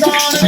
ਦਾਨ